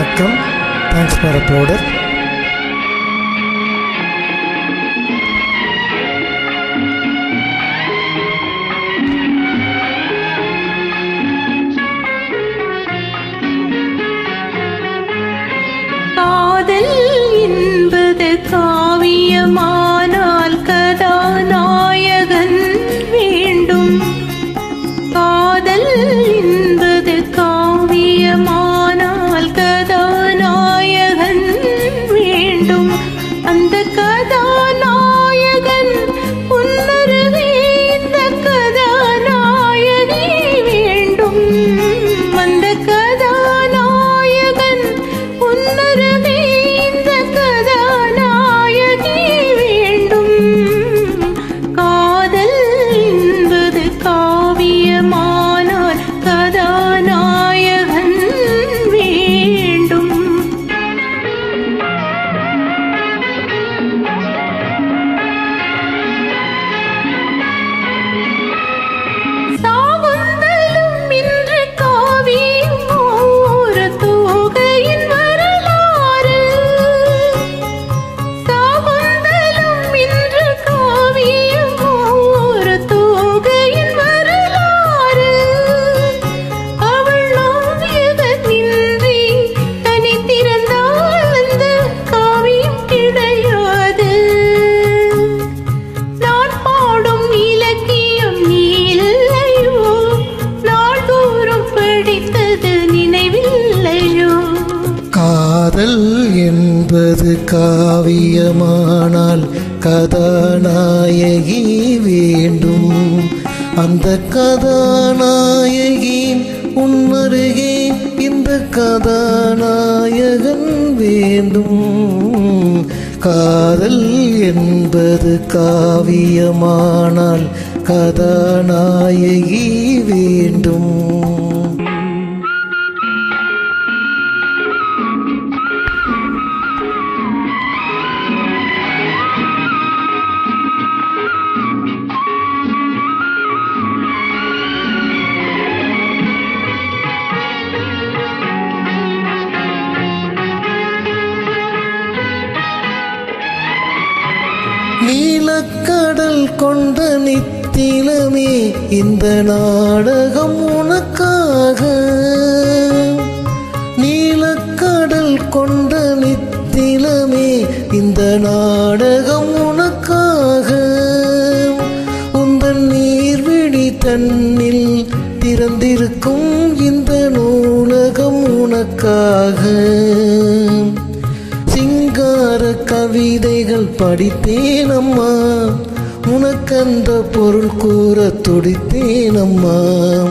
வணக்கம். Thanks for uploader காதல் என்பது கா காதல் என்பது காவியமானால் கதாநாயகி வேண்டும். அந்த கதாநாயகியின் உன்னருகே இந்த கதாநாயகன் வேண்டும். காதல் என்பது காவியமானால் கதாநாயகி வேண்டும். நீலக்கடல் கொண்ட நித்திலமே இந்த நாடகம் உனக்காக. நீலக்கடல் கொண்ட நித்திலமே இந்த நாடகம் உனக்காக. உந்தன் நீர்விழி தன்னில் திறந்திருக்கும் இந்த நூலகம் உனக்காக. சிங்கார கவிதைகள் படித்தேனம்மா. உனக்கந்த பொருள் கூற துடித்தேனம்மா.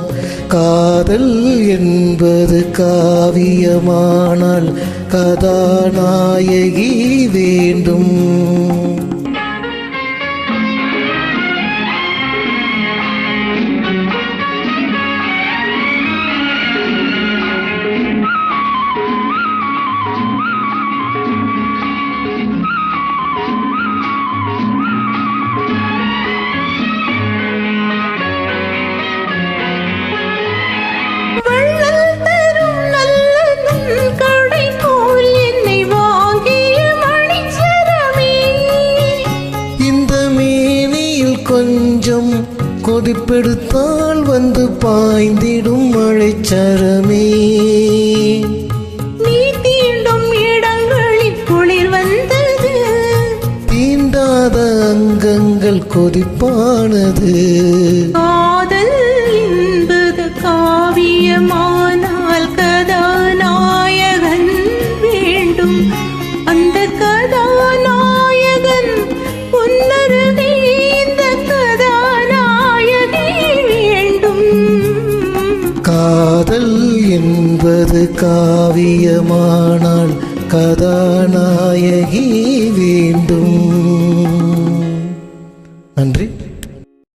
காதல் என்பது காவியமானால் கதாநாயகி வேண்டும். கொதிப்பெடுத்தால் வந்து பாய்ந்திடும் மழைச்சரமே. நீ தீண்டும் இடங்களில் குளிர் வந்தது. தீண்டாத அங்கங்கள் கொதிப்பானது. என்பது காவியமானால் கதாநாயகி